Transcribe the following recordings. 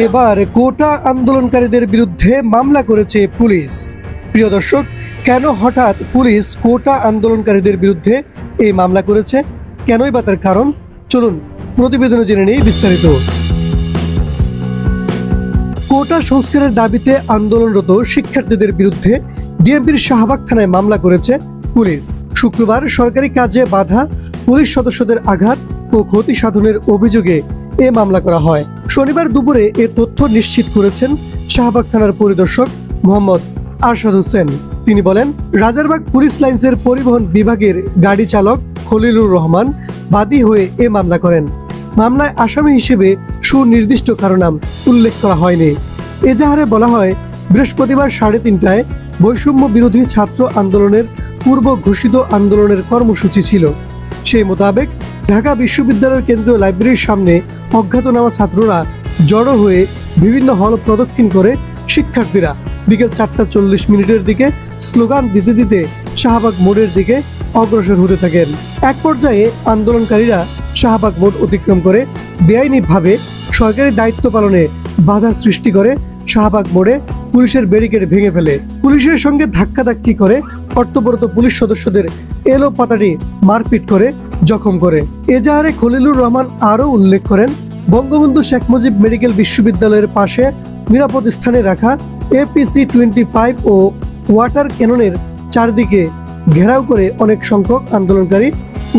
এবার কোটা আন্দোলনকারীদের বিরুদ্ধে মামলা করেছে পুলিশ। প্রিয় দর্শক, কেন হঠাৎ পুলিশ কোটা আন্দোলনকারীদের বিরুদ্ধে এই মামলা করেছে? কেনই বা তার কারণ? চলুন প্রতিবেদনে জেনে নেই বিস্তারিত। কোটা সংস্কারের দাবিতে আন্দোলনরত শিক্ষার্থীদের বিরুদ্ধে ডিএমপির শাহবাগ থানায় মামলা করেছে পুলিশ। শুক্রবার সরকারি কাজে বাধা, পুলিশ সদস্যদের আঘাত ও ক্ষতি সাধনের অভিযোগে এ মামলা করা হয়। শনিবার দুপুরে এ তথ্য নিশ্চিত করেছেন শাহবাগ থানার পরিদর্শক মোহাম্মদ আরশাদ হোসেন। তিনি বলেন, রাজারবাগ পুলিশ লাইন্সের পরিবহন বিভাগের গাড়ি চালক খলিলুর রহমান বাদী হয়ে এ মামলা করেন। মামলায় আসামি হিসেবে সুনির্দিষ্ট কারণাম উল্লেখ করা হয়নি। এজাহারে বলা হয়, বৃহস্পতিবার সাড়ে তিনটায় বৈষম্য বিরোধী ছাত্র আন্দোলনের পূর্ব ঘোষিত আন্দোলনের কর্মসূচি ছিল। সেই মোতাবেক ঢাকা বিশ্ববিদ্যালয়ের কেন্দ্রীয় লাইব্রেরির সামনে অজ্ঞাতনামা ছাত্ররা জড়ো হয়ে বিভিন্ন হল প্রদক্ষিণ করে শিক্ষার্থীরা বিকেল চারটা চল্লিশ মিনিটের দিকে স্লোগান দিতে দিতে শাহবাগ মোড়ের দিকে অগ্রসর হতে থাকেন। এক পর্যায়ে আন্দোলনকারীরা শাহবাগ মোড় অতিক্রম করে বেআইনিভাবে সরকারি দায়িত্ব পালনে বাধা সৃষ্টি করে শাহবাগ মোড়ে পুলিশের ব্যারিকেড ভেঙে ফেলে। পুলিশের সঙ্গে ধাক্কাধাক্কি করে কর্তব্যরত পুলিশ সদস্যদের এলো পাতাটি মারপিট করে জখম করে। এজাহারে খলিলুর রহমান আরও উল্লেখ করেন, বঙ্গবন্ধু শেখ মুজিব মেডিকেল বিশ্ববিদ্যালয়ের পাশে নিরাপদ স্থানে রাখা এপিসি টোয়েন্টি ফাইভ ও ওয়াটার ক্যাননের চারদিকে ঘেরাও করে অনেক সংখ্যক আন্দোলনকারী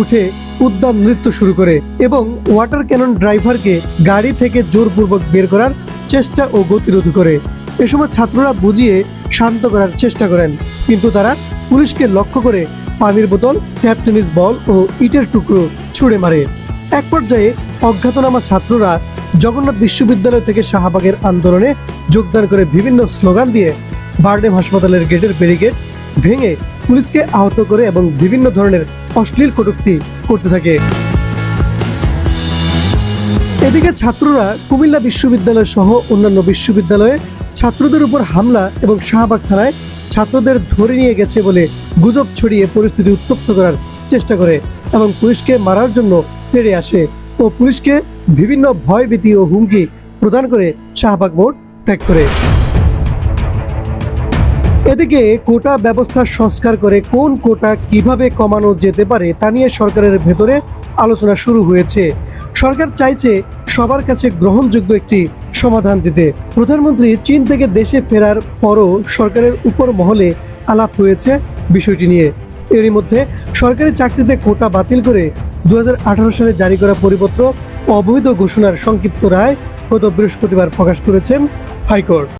উঠে উদ্যম নৃত্য শুরু করে এবং ওয়াটার ক্যানন ড্রাইভারকে গাড়ি থেকে জোরপূর্বক বের করার চেষ্টা ও গতিরোধ করে। এ সময় ছাত্ররা বুঝিয়ে শান্ত করার চেষ্টা করেন, কিন্তু তারা পুলিশকে লক্ষ্য করে পানির বোতল, ট্যাপ টেনিস বল ও ইটের টুকরো ছুঁড়ে মারে। এক পর্যায়ে অজ্ঞাতনামা ছাত্ররা জগন্নাথ বিশ্ববিদ্যালয় থেকে শাহবাগের আন্দোলনে যোগদান করে বিভিন্ন স্লোগান দিয়ে বারডেম হাসপাতালের গেটের ব্যারিকেড ভেঙে পুলিশকে আহত করে এবং বিভিন্ন ধরনের অশ্লীল কটূক্তি করতে থাকে। এদিকে ছাত্ররা কুমিল্লা বিশ্ববিদ্যালয় সহ অন্যান্য বিশ্ববিদ্যালয়ে ছাত্রদের উপর হামলা এবং শাহবাগ থানায় ছাত্রদের ধরে নিয়ে গেছে বলে গুজব ছড়িয়ে পরিস্থিতি উত্তপ্ত করার চেষ্টা করে এবং পুলিশকে মারার জন্য তেড়ে আসে ও পুলিশকে বিভিন্ন ভয়ভীতি ও হুমকি প্রদান করে শাহবাগ মোড় ত্যাগ করে। এদিকে কোটা ব্যবস্থা সংস্কার করে কোন কোটা কীভাবে কমানো যেতে পারে তা নিয়ে সরকারের ভেতরে আলোচনা শুরু হয়েছে। সরকার চাইছে সবার কাছে গ্রহণযোগ্য একটি সমাধান দিতে। প্রধানমন্ত্রী চীন থেকে দেশে ফেরার পরও সরকারের উপর মহলে আলাপ হয়েছে। বিষয়টি নিয়ে। এরই মধ্যে সরকারি চাকরিতে কোটা বাতিল করে দু হাজার আঠারো সালে জারি করা পরিপত্র অবৈধ ঘোষণার সংক্ষিপ্ত রায় গত বৃহস্পতিবার প্রকাশ করেছেন হাইকোর্ট।